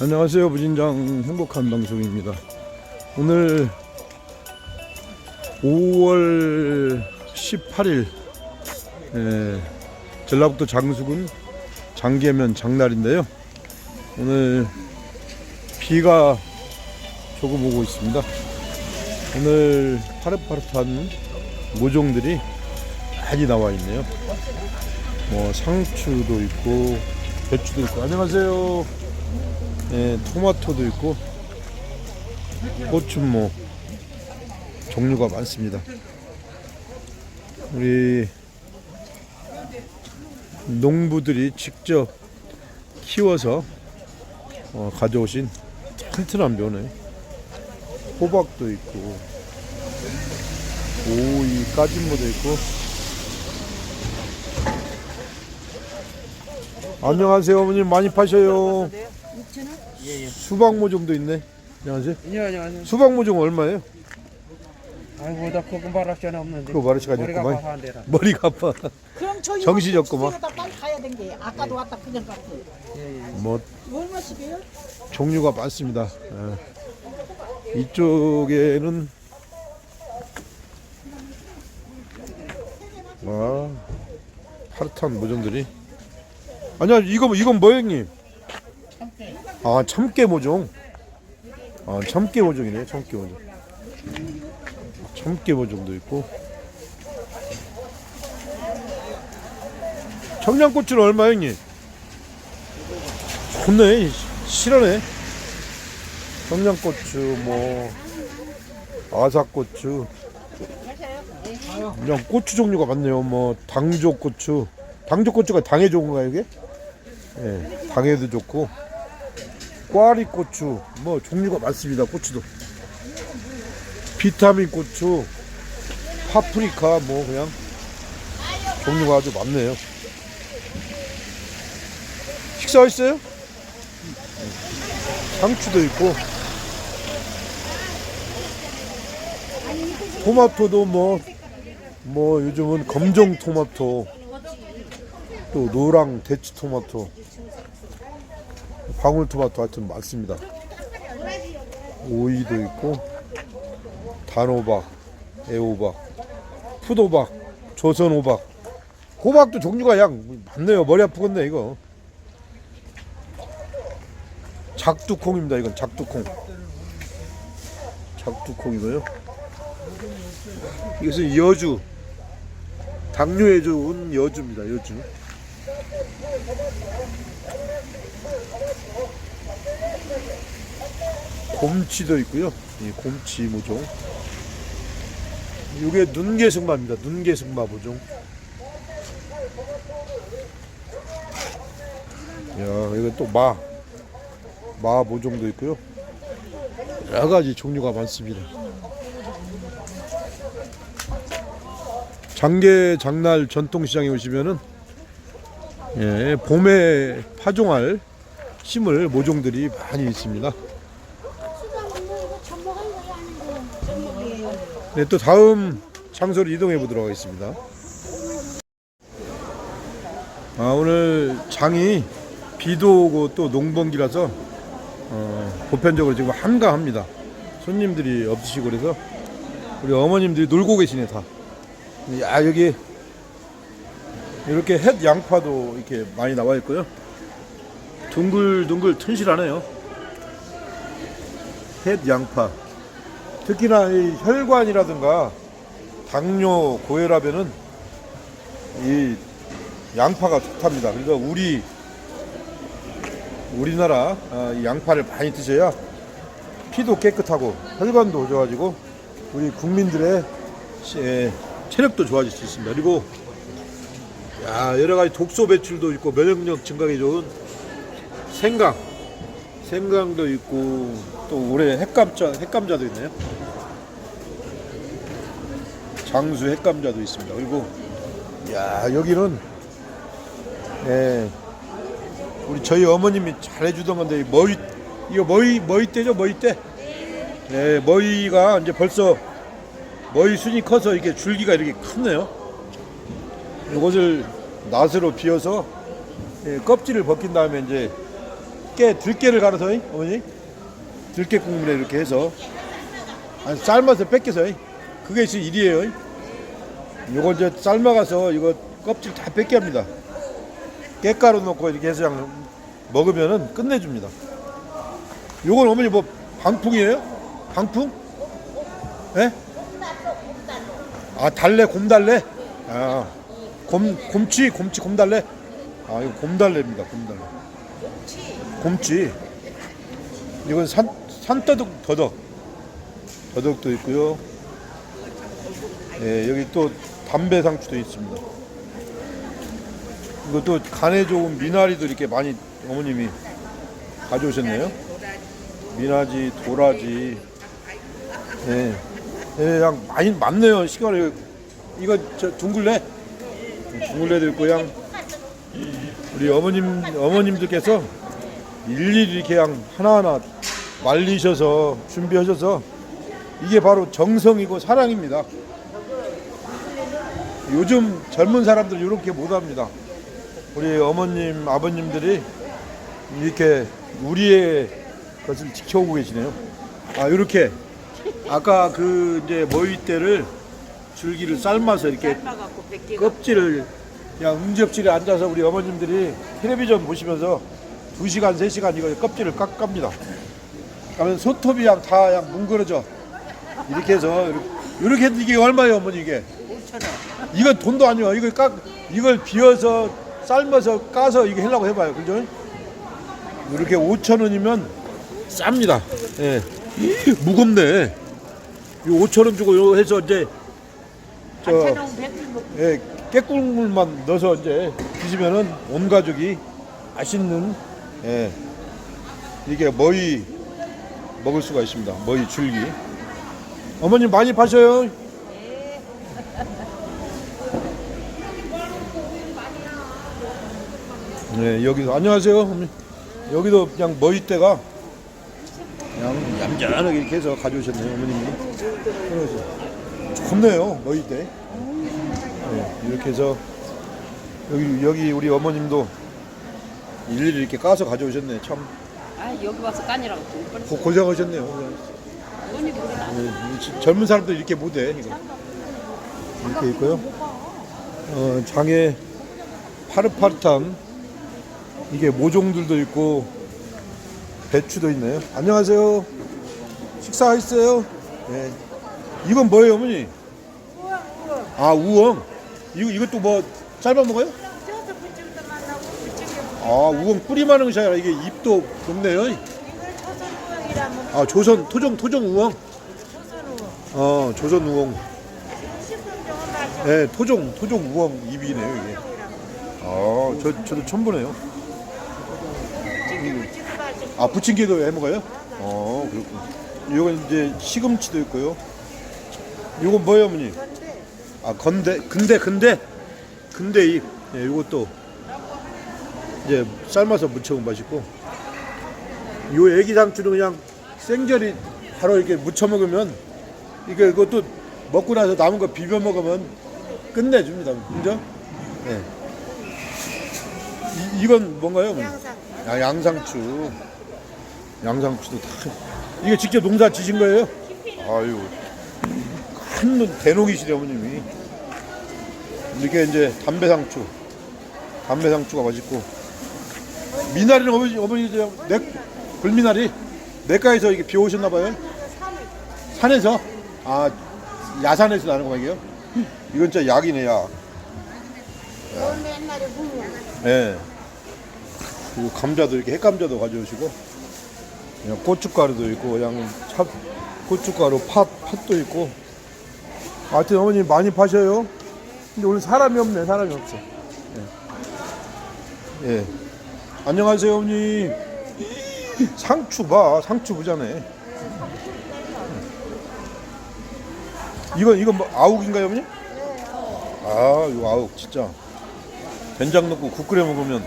안녕하세요 부진장 행복한 방송입니다. 오늘 5월 18일 예, 전라북도 장수군 장계면 장날인데요. 오늘 비가 조금 오고 있습니다. 오늘 파릇파릇한 모종들이 많이 나와 있네요. 뭐 상추도 있고 배추도 있고. 안녕하세요 예, 토마토도 있고 꽃은 뭐 종류가 많습니다. 우리 농부들이 직접 키워서 어, 가져오신 튼튼한 면에 호박도 있고 오이 까진무도 있고. 안녕하세요 어머님. 많이 파셔요 수박 모종도 있네 안녕하세요 예, 안녕하세요. 수박 모종 얼마예요? 아이고, 나 그거 말할 시간 없는데. 그거 말할 시간이 머리가 없구만. 아파서 안 되라. 머리가 아파 그럼 저희 정신이 없구만. 다 빨리 가야 된 게 아까도 왔다 그냥 갔고 예, 예. 뭐 얼마씩이에요? 종류가 많습니다. 예. 이쪽에는 와 파릇한 모종들이 아니야 이거 이건 뭐 형님? 아 참깨 모종. 아 참깨 모종이네 참깨 모종. 참깨 모종도 있고. 청양고추는 얼마 형님? 좋네 실하네 청양고추 뭐 아삭고추 그냥 고추 종류가 많네요 뭐 당조고추 당조고추가 당에 좋은가요 이게? 예, 당에도 좋고 꽈리 고추 뭐 종류가 많습니다 고추도. 비타민 고추 파프리카 뭐 그냥 종류가 아주 많네요. 식사하셨어요? 상추도 있고 토마토도 뭐뭐 요즘은 검정 토마토 또 노랑 대추 토마토 방울 토마토 하여튼 많습니다 오이도 있고 단호박 애호박 푸도박 조선호박 호박도 종류가 양 많네요 머리 아프겠네 이거 작두콩입니다. 이건 작두콩. 작두콩이고요. 이것은 여주. 당뇨에 좋은 여주입니다. 여주. 곰치도 있고요. 이 곰치 모종. 이게 눈개승마입니다. 눈개승마 모종. 야, 이거 또 마. 마 모종도 있고요. 여러 가지 종류가 많습니다. 장계 장날 전통시장에 오시면은 예, 봄에 파종할 심을 모종들이 많이 있습니다. 네, 또 다음 장소로 이동해 보도록 하겠습니다. 아, 오늘 장이 비도 오고 또 농번기라서 어, 보편적으로 지금 한가합니다. 손님들이 없으시고 그래서 우리 어머님들이 놀고 계시네 다. 야 여기 이렇게 햇 양파도 이렇게 많이 나와 있고요. 둥글둥글 튼실하네요. 햇 양파. 특히나 이 혈관이라든가 당뇨 고혈압에는 이 양파가 좋답니다. 그래서 우리 우리나라 어, 이 양파를 많이 드셔야 피도 깨끗하고 혈관도 좋아지고 우리 국민들의 시- 에, 체력도 좋아질 수 있습니다. 그리고 야, 여러 가지 독소 배출도 있고 면역력 증강에 좋은 생강, 생강도 있고 또 올해 핵감자, 핵감자도 있네요. 장수 핵감자도 있습니다. 그리고 야 여기는 예, 우리 저희 어머님이 잘해주던 건데 이 머위 이거 머위 머위대죠 머위대. 네 머위가 이제 벌써 머위 순이 커서 이렇게 줄기가 이렇게 컸네요. 이것을 낫으로 비워서 예, 껍질을 벗긴 다음에 이제 깨 들깨를 갈아서 이, 어머니 들깨 국물에 이렇게 해서 아니, 삶아서 뺏겨서 이. 그게 지금 일이에요. 이. 요거 이제 삶아가서 이거 껍질 다 뺏게 합니다. 깨가루 넣고 이렇게 해서 그냥 먹으면은 끝내줍니다. 요건 어머니 뭐 방풍이에요? 방풍? 예? 아 달래 곰달래? 아 곰, 곰치 곰치 곰달래? 아 이거 곰달래입니다 곰달래 곰치. 이건 산, 산더덕 더덕. 더덕도 있고요. 예, 여기 또 담배 상추도 있습니다. 이것도 간에 좋은 미나리도 이렇게 많이 어머님이 가져오셨네요. 미나지 도라지. 예, 예, 그냥 많이 많네요 시간을 이거 저 둥글레? 둥글레도 있고 그냥 우리 어머님 어머님들께서 일일이 이렇게 그냥 하나하나 말리셔서 준비하셔서 이게 바로 정성이고 사랑입니다. 요즘 젊은 사람들 이렇게 못합니다. 우리 어머님 아버님들이 이렇게 우리의 것을 지켜오고 계시네요. 아 이렇게 아까 그 이제 머위대를 줄기를 삶아서 이렇게 껍질을 그냥 응접실에 앉아서 우리 어머님들이 텔레비전 보시면서 2시간, 3시간 이거 껍질을 깎갑니다. 그러면 소톱이랑 다 그냥 뭉그러져. 이렇게 해서 이렇게, 이렇게 해도 이게 얼마예요, 어머니 이게? 5천 이건 돈도 아니에요. 이걸 깎 이걸 비워서 삶아서 까서 이게 하려고 해 봐요, 그죠? 이렇게 5천 원이면 쌉니다. 예, 무겁네. 이 5천 원 주고 요 해서 이제 저 예, 깨국물만 넣어서 이제 드시면은 온 가족이 맛있는 예, 이게 머위 먹을 수가 있습니다. 머위 줄기. 어머님 많이 파셔요. 네, 여기도 안녕하세요. 어머니. 여기도 그냥 머위대가 그냥 얌전하게 이렇게 해서 가져오셨네요, 어머님이. 그래서 좋네요, 머위대. 네, 이렇게 해서 여기 여기 우리 어머님도 일일이 이렇게 까서 가져오셨네. 참 아 여기 와서 까니라고 고, 고생하셨네요. 돈이 모르나 네, 이 지- 젊은 사람들 이렇게 못해 이거. 이렇게 있고요. 어, 장에 파릇파릇한 이게 모종들도 있고 배추도 있네요. 안녕하세요. 식사하셨어요? 네. 이건 뭐예요, 어머니? 아 우엉. 이거 이것도 뭐 삶아 먹어요? 아 우엉 뿌리 많은 것이 아니라 이게 잎도 좋네요. 아 조선 토종 토종 우엉. 어 조선 우엉. 네 토종 토종 우엉 잎이네요 이게. 아저 저도 처음 보네요. 아 부침개도 해 먹어요? 어 그렇군. 이건 이제 시금치도 있고요. 이건 뭐예요, 어머니? 아 건대 근대 근대 근대 잎. 예, 이것도 이제 삶아서 무쳐면 맛있고. 요 애기 상추는 그냥 생절이 바로 이렇게 무쳐 먹으면 이게 이것도 먹고 나서 남은 거 비벼 먹으면 끝내줍니다. 그죠? 예. 이, 이건 뭔가요? 어머니? 아, 양상추. 양상추도 다. 이게 직접 농사 지신 거예요? 아유. 큰 눈, 대농이시네, 어머님이. 이렇게 이제 담배상추. 담배상추가 맛있고. 미나리는 어머니, 어머니, 저, 내, 불미나리? 내과에서 이게 비 오셨나 봐요? 산에서? 아, 야산에서 나는 거예요? 이건 진짜 약이네, 약. 옛날에 보면 예. 그리고 감자도 이렇게 핵감자도 가져오시고 그냥 고춧가루도 있고 그냥 차, 고춧가루 팥 팥도 있고 하여튼 어머니 많이 파셔요. 근데 오늘 사람이 없네 사람이 없어. 예. 예. 안녕하세요 어머니. 상추 봐 상추 부자네. 이건 이건 뭐 아욱인가요 어머니? 아 이거 아욱 진짜. 된장 넣고 국 끓여 먹으면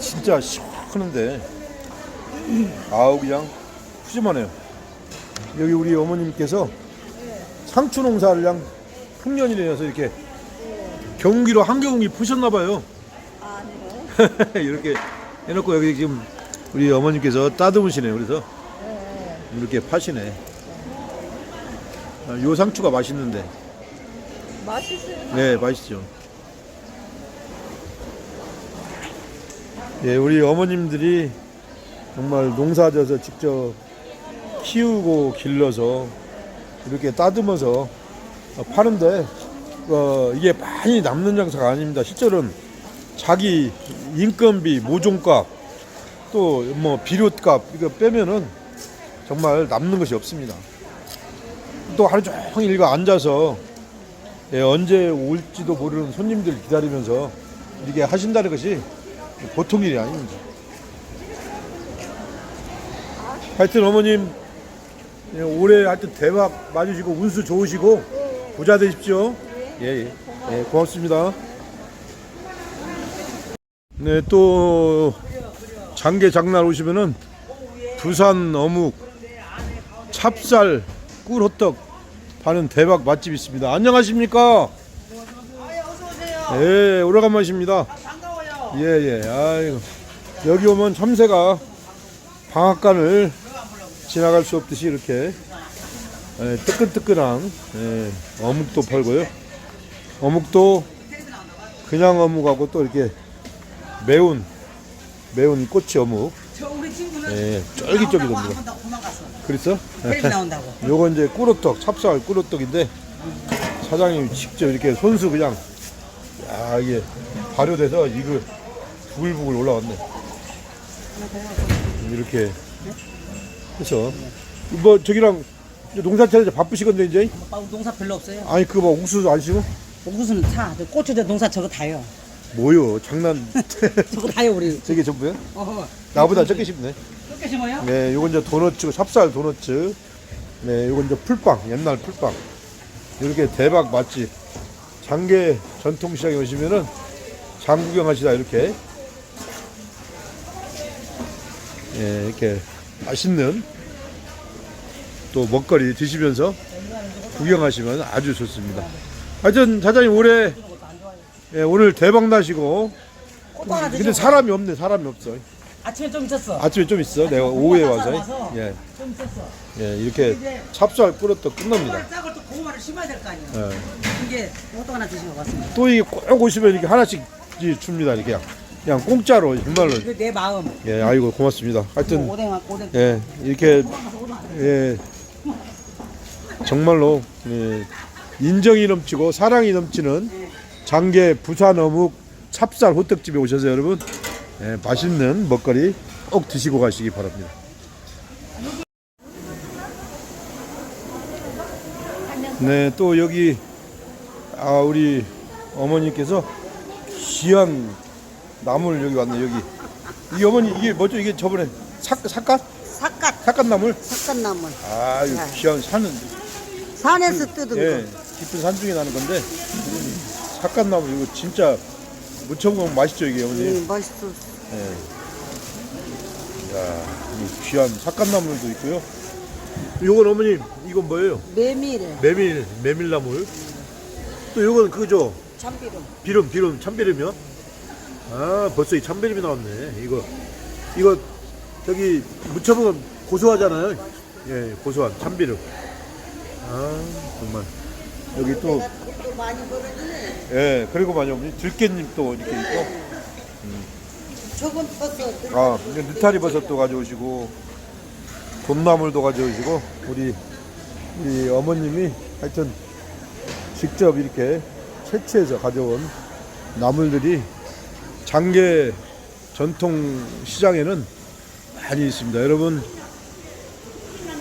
진짜 시원한데 아우 그냥 푸짐하네요 여기 우리 어머님께서 상추 농사를 그냥 풍년이내서 이렇게 경기로 한경이 푸셨나 봐요 이렇게 해놓고 여기 지금 우리 어머님께서 따듬으시네 그래서 이렇게 파시네. 아, 요 상추가 맛있는데. 맛있어요. 네, 맛있죠. 예, 우리 어머님들이 정말 농사져서 직접 키우고 길러서 이렇게 따듬어서 어, 파는데 어, 이게 많이 남는 장사가 아닙니다. 실제로는 자기 인건비, 모종값, 또 뭐 비료값 이거 빼면은 정말 남는 것이 없습니다. 또 하루 종일 이거 앉아서 예, 언제 올지도 모르는 손님들 기다리면서 이렇게 하신다는 것이 보통 일이 아닙니다. 하여튼 어머님 예, 올해 하여튼 대박 맞으시고 운수 좋으시고 부자 되십시오. 예, 예. 예, 고맙습니다. 네, 또 장계 장날 오시면은 부산 어묵, 찹쌀, 꿀호떡 파는 대박 맛집 있습니다. 안녕하십니까? 예, 오래간만이십니다. 예, 예. 아이고. 여기 오면 참새가 방앗간을 지나갈 수 없듯이 이렇게 예, 뜨끈뜨끈한 예, 어묵도 팔고요. 어묵도 그냥 어묵하고 또 이렇게 매운 매운 꼬치 어묵. 예, 쫄깃쫄깃합니다. 그랬어? 헬 나온다고. 요거 이제 꿀호떡, 찹쌀 꿀호떡인데 사장님이 직접 이렇게 손수 그냥 야 이게 발효돼서 이거 부글부글 올라왔네. 이렇게 해서 뭐 저기랑 이제 농사 차려서 바쁘시건데 이제 오빠 농사 별로 없어요. 아니 그거 뭐 옥수수 안 시고 무슨 차, 저 고추대 농사 저거 다요. 뭐요 장난 저거 다요 우리. 저게 전부야? 어허. 나보다 적게 싶네. 쫓겨 심어요? 네, 요건 이제 도너츠, 찹쌀 도너츠. 네, 요건 이제 풀빵, 옛날 풀빵. 이렇게 대박 맛집. 장계 전통시장에 오시면은 장 구경 하시다 이렇게. 예, 이렇게 맛있는 또 먹거리 드시면서 구경하시면 아주 좋습니다. 하여튼 사장님 올해 예, 오늘 대박 나시고 꽃도 하나 근데 드시고. 사람이 없네 사람이 없어 아침에 좀 있었어. 아침에 좀 있어 내가 오후에 와서 와서. 예. 좀 있었어. 예, 이렇게 찹쌀 꿀어떡 끝납니다. 짝을 또 고구마를 심어야 될 거 아니에요. 예. 이게 꽃도 하나 드시고 갔습니다. 또 이게 꼭 오시면 이렇게 하나씩 이- 줍니다. 이렇게 그냥, 그냥 공짜로 정말로. 이거 내 마음. 예, 아이고 고맙습니다. 하여튼 오뎅 오뎅. 예, 이렇게 예, 정말로 예, 인정이 넘치고 사랑이 넘치는 장계 부산 어묵 찹쌀 호떡집에 오셔서 여러분 예, 맛있는 먹거리 꼭 드시고 가시기 바랍니다. 네, 또 여기 아 우리 어머니께서 귀한 나물 여기 왔네 여기. 이 어머니 이게 뭐죠? 이게 저번에 삭 삭갓 삿갓, 삭갓 나물. 삿갓나물. 아유 귀한 산은 산에서 뜯은 예 깊은 산 중에 나는 건데 삭갓 나물 이거 진짜 무쳐 먹으면 맛있죠 이게 거. 어머니. 음, 맛있어. 예. 야, 이 귀한 삭갓 나물도 있고요. 이건 어머님 이건 뭐예요? 메밀에 메밀 메밀나물. 또 이건 그거죠? 참기름. 비름 비름 참비름이요? 아 벌써 이 참비름이 나왔네 이거 이거 저기 무쳐먹으면 고소하잖아요 예 고소한 참비름 아 정말 여기 또또 많이 벌어지네. 예, 그리고 많이 들깨잎도 이렇게 있고 저건 떴어. 아 이제 느타리 버섯도 가져오시고 돔나물도 가져오시고 우리 우리 어머님이 하여튼 직접 이렇게 채취해서 가져온 나물들이 장계 전통 시장에는 많이 있습니다. 여러분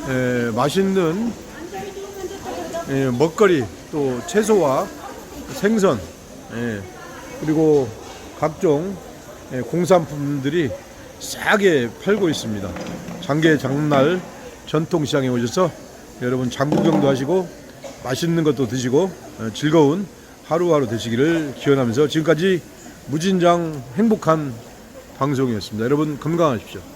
에, 맛있는 에, 먹거리 또 채소와 생선 예, 그리고 각종 예, 공산품들이 싸게 팔고 있습니다. 장계 장날 전통시장에 오셔서 여러분 장구경도 하시고 맛있는 것도 드시고 어, 즐거운 하루하루 되시기를 기원하면서 지금까지 무진장 행복한 방송이었습니다. 여러분 건강하십시오.